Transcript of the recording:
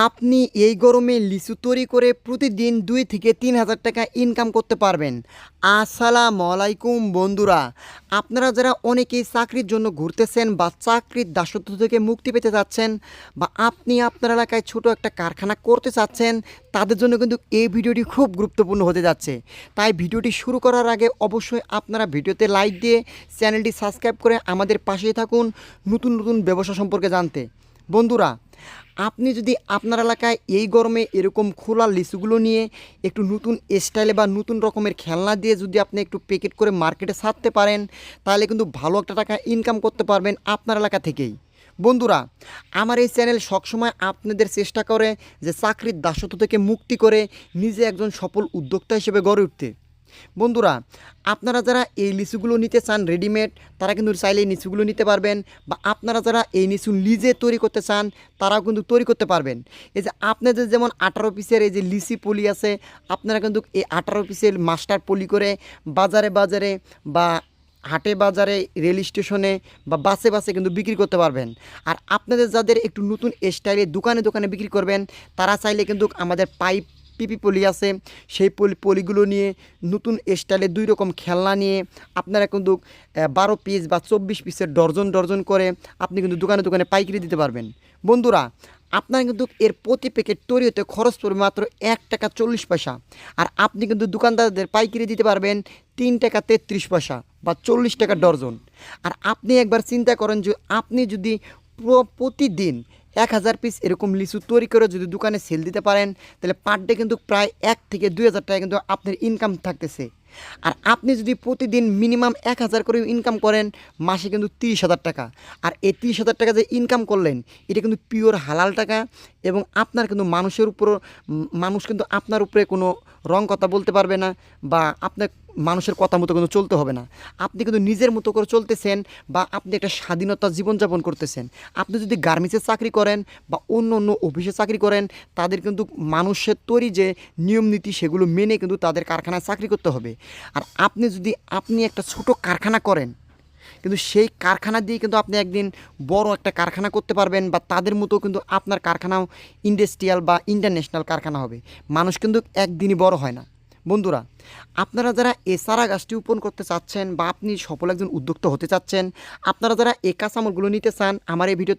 আপনি এই গরমে লিচু তৈরি করে প্রতিদিন দুই থেকে তিন হাজার টাকা ইনকাম করতে পারবেন। আসসালাম আলাইকুম, বন্ধুরা। আপনারা যারা অনেকেই চাকরির জন্য ঘুরতেছেন বা চাকরির দাসত্ব থেকে মুক্তি পেতে চাচ্ছেন বা আপনি আপনার এলাকায় ছোট একটা কারখানা করতে চাচ্ছেন, তাদের জন্য কিন্তু এই ভিডিওটি খুব গুরুত্বপূর্ণ হতে যাচ্ছে। তাই ভিডিওটি শুরু করার আগে অবশ্যই আপনারা ভিডিওতে লাইক দিয়ে চ্যানেলটি সাবস্ক্রাইব করে আমাদের পাশেই থাকুন নতুন নতুন ব্যবসা সম্পর্কে জানতে। বন্ধুরা আপনি যদি আপনার এলাকায় এই গরমে এরকম খোলা লিচুগুলো নিয়ে একটু নতুন স্টাইলে বা নতুন রকমের খেলনা দিয়ে যদি আপনি একটু প্যাকেট করে মার্কেটে ছাড়তে পারেন, তাহলে কিন্তু ভালো একটা টাকা ইনকাম করতে পারবেন আপনার এলাকা থেকেই। বন্ধুরা, আমার এই চ্যানেল সবসময় আপনাদের চেষ্টা করে যে চাকরির দাসত্ব থেকে মুক্তি করে নিজে একজন সফল উদ্যোক্তা হিসেবে গড়ে উঠতে। বন্ধুরা, আপনারা যারা এই লিচুগুলো নিতে চান রেডিমেড তারা কিন্তু চাইলে এই লিচুগুলো নিতে পারবেন বা আপনারা যারা এই লিচু লিজে তৈরি করতে চান, তারাও কিন্তু তৈরি করতে পারবেন। এই যে আপনাদের যেমন আঠারো পিসের এই যে লিচি পলি আছে, আপনারা কিন্তু এই আঠারো পিসের মাস্টার পলি করে বাজারে বাজারে বা হাটে বাজারে রেল স্টেশনে বা বাসে বাসে কিন্তু বিক্রি করতে পারবেন। আর আপনাদের যাদের একটু নতুন স্টাইলে দোকানে দোকানে বিক্রি করবেন, তারা চাইলে কিন্তু আমাদের পাইপ পিপি পলি আছে, সেই পলি পলিগুলো নিয়ে নতুন স্টাইলে দুই রকম খেলনা নিয়ে আপনারা কিন্তু বারো পিস বা চব্বিশ পিসের ডর্জন ডর্জন করে আপনি কিন্তু দোকানে দোকানে পাইকারি দিতে পারবেন। বন্ধুরা, আপনার কিন্তু এর প্রতি প্যাকেট তৈরি হতে খরচ পড়বে মাত্র এক টাকা চল্লিশ পয়সা। আর আপনি কিন্তু দোকানদারদের পাইকারি দিতে পারবেন তিন টাকা তেত্রিশ পয়সা বা চল্লিশ টাকা ডর্জন। আর আপনি একবার চিন্তা করেন যে আপনি যদি প্র- প্রতিদিন এক হাজার পিস এরকম লিচু তৈরি করে যদি দোকানে সেল দিতে পারেন, তাহলে পার ডে কিন্তু প্রায় এক থেকে দুই হাজার টাকা কিন্তু আপনার ইনকাম থাকতেছে। আর আপনি যদি প্রতিদিন মিনিমাম এক হাজার করে ইনকাম করেন, মাসে কিন্তু তিরিশ হাজার টাকা। আর এই তিরিশ হাজার টাকা যে ইনকাম করলেন, এটা কিন্তু পিওর হালাল টাকা এবং আপনার কিন্তু মানুষের উপর মানুষ কিন্তু আপনার উপরে কোনো রং কথা বলতে পারবে না বা আপনার মানুষের কথা মতো কিন্তু চলতে হবে না। আপনি কিন্তু নিজের মতো করে চলতেছেন বা আপনি একটা স্বাধীনতা জীবনযাপন করতেছেন। আপনি যদি গার্মেন্টসে চাকরি করেন বা অন্য অন্য অফিসে চাকরি করেন, তাদের কিন্তু মানুষের তৈরি যে নিয়ম নীতি সেগুলো মেনে কিন্তু তাদের কারখানায় চাকরি করতে হবে। আর আপনি যদি, আপনি একটা ছোট কারখানা করেন, কিন্তু সেই কারখানা দিয়ে কিন্তু আপনি একদিন বড় একটা কারখানা করতে পারবেন বা তাদের মতো কিন্তু আপনার কারখানাও ইন্ডাস্ট্রিয়াল বা ইন্টারন্যাশনাল কারখানা হবে। মানুষ কিন্তু একদিনই বড় হয় না। বন্ধুরা, আপনারা যারা এ সারা গাছটি রোপণ করতে চাচ্ছেন বা আপনি সফল একজন উদ্যোক্তা হতে চাচ্ছেন, আপনারা যারা এ কাঁচামলগুলো নিতে চান, আমার এই ভিডিও